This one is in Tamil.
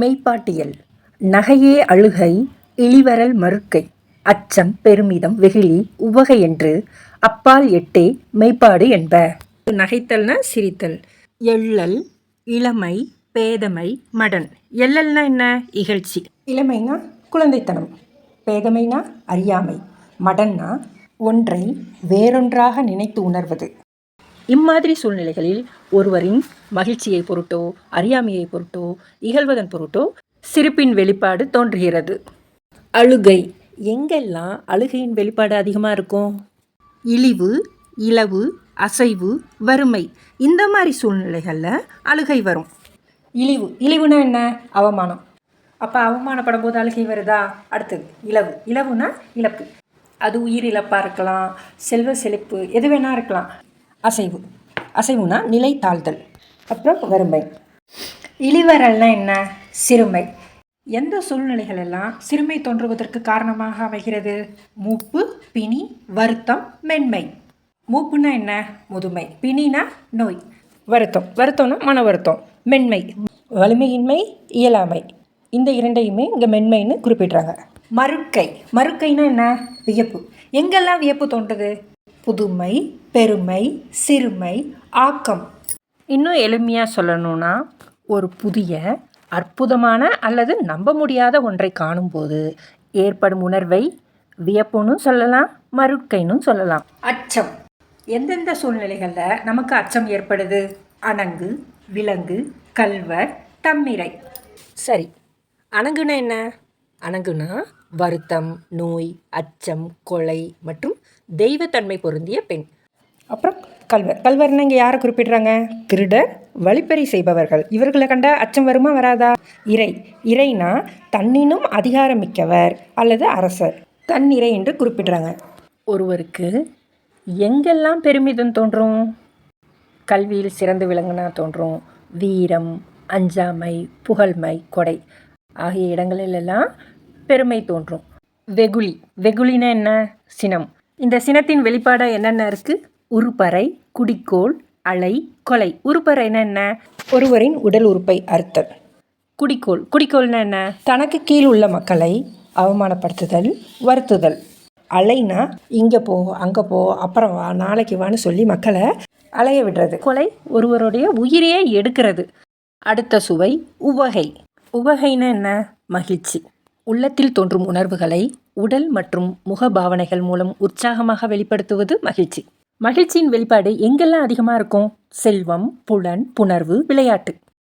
மெய்ப்பாட்டியல். நகையே அழுகை இளிவரல் மறுக்கை. அச்சம் பெருமிதம் வெகுளி உவகை என்று அப்பால் எட்டே மெய்ப்பாடு என்ப. நகைத்தல்னா சிரித்தல். எள்ளல் இளமை பேதமை மடன். எள்ளல்னா என்ன? இகழ்ச்சி. இளமைனா குழந்தைத்தனம். பேதமைனா அறியாமை. மடன்னா ஒன்றை வேறொன்றாக நினைத்து உணர்வது. இம்மாதிரி சூழ்நிலைகளில் ஒருவரின் மகிழ்ச்சியை பொருட்டோ அறியாமையை பொருட்டோ இகழ்வதன் பொருட்டோ சிரிப்பின் வெளிப்பாடு தோன்றுகிறது. அழுகை. எங்கெல்லாம் அழுகையின் வெளிப்பாடு அதிகமாக இருக்கும்? இழிவு இலவு அசைவு வறுமை. இந்த மாதிரி சூழ்நிலைகளில் அழுகை வரும். இழிவு. இழிவுனா என்ன? அவமானம். அப்போ அவமானப்படும் போது அழுகை வருதா? அடுத்தது இலவு இலவுனா இழப்பு. அது உயிர் இழப்பாக இருக்கலாம். செல்வ செழிப்பு எது வேணால் இருக்கலாம். அசைவு. அசைவுனா நிலை தாழ்தல். அப்புறம் வறுமை. இழிவரல்னா என்ன? சிறுமை. எந்த சூழ்நிலைகள் எல்லாம் சிறுமை தோன்றுவதற்கு காரணமாக அமைகிறது? மூப்பு பிணி வருத்தம் மென்மை. மூப்புனா என்ன? முதுமை. பிணினா நோய். வருத்தம். வருத்தம்னா மன வருத்தம். மென்மை. வலிமையின்மை இயலாமை. இந்த இரண்டையுமே இங்கே மென்மைன்னு குறிப்பிடுறாங்க. மறுக்கை. மறுக்கைனா என்ன? வியப்பு. எங்கெல்லாம் வியப்பு தோன்றுது? புதுமை பெருமை சிறுமை ஆக்கம். இன்னும் எளிமையாக சொல்லணும்னா ஒரு புதிய அற்புதமான அல்லது நம்ப முடியாத ஒன்றை காணும்போது ஏற்படும் உணர்வை வியப்புன்னு சொல்லலாம் மறுக்கைன்னு சொல்லலாம். அச்சம். எந்தெந்த சூழ்நிலைகளில் நமக்கு அச்சம் ஏற்படுது? அணங்கு விலங்கு கல்வர் தம்மிரை சரி. அணங்குனா என்ன? அணங்குனா வருத்தம் நோய் அச்சம் கொலை மற்றும் தெய்வத்தன்மை பொருந்திய பெண். அப்புறம் கல்வர் கல்வர்னு இங்கே யாரை குறிப்பிடுறாங்க? திருடர் வழிப்பறி செய்பவர்கள். இவர்களை கண்டா அச்சம் வருமா வராதா? இறை. இறைனா தன்னினும் அதிகாரமிக்கவர் அல்லது அரசர். தன்னிறை என்று குறிப்பிடுறாங்க. ஒருவருக்கு எங்கெல்லாம் பெருமிதம் தோன்றும்? கல்வியில் சிறந்து விளங்குனா தோன்றும். வீரம் அஞ்சாமை புகழ்மை கொடை ஆகிய இடங்களிலெல்லாம் பெருமை தோன்றும். வெகுளி. வெகுளினா என்ன? சினம். இந்த சினத்தின் வெளிப்பாடாக என்னென்ன இருக்குது உருப்பறை குடிக்கோள் அலை கொலை. உருப்பறைனா என்ன? ஒருவரின் உடல் உறுப்பை அறுத்தல். குடிக்கோள். குடிக்கோள்னா என்ன? தனக்கு கீழ் உள்ள மக்களை அவமானப்படுத்துதல் வருத்துதல். அலைனா இங்கே போ அங்கே போ அப்புறம் வா நாளைக்கு வான்னு சொல்லி மக்களை அலைய விடுறது. கொலை ஒருவருடைய உயிரையே எடுக்கிறது. அடுத்த சுவை உவகை. உவகைனா என்ன? மகிழ்ச்சி. உள்ளத்தில் தோன்றும் உணர்வுகளை உடல் மற்றும் முக பாவனைகள் மூலம் உற்சாகமாக வெளிப்படுத்துவது மகிழ்ச்சி. மகிழ்ச்சியின் வெளிப்பாடு எங்கெல்லாம் அதிகமாக இருக்கும்? செல்வம் புலன் புணர்வு விளையாட்டு.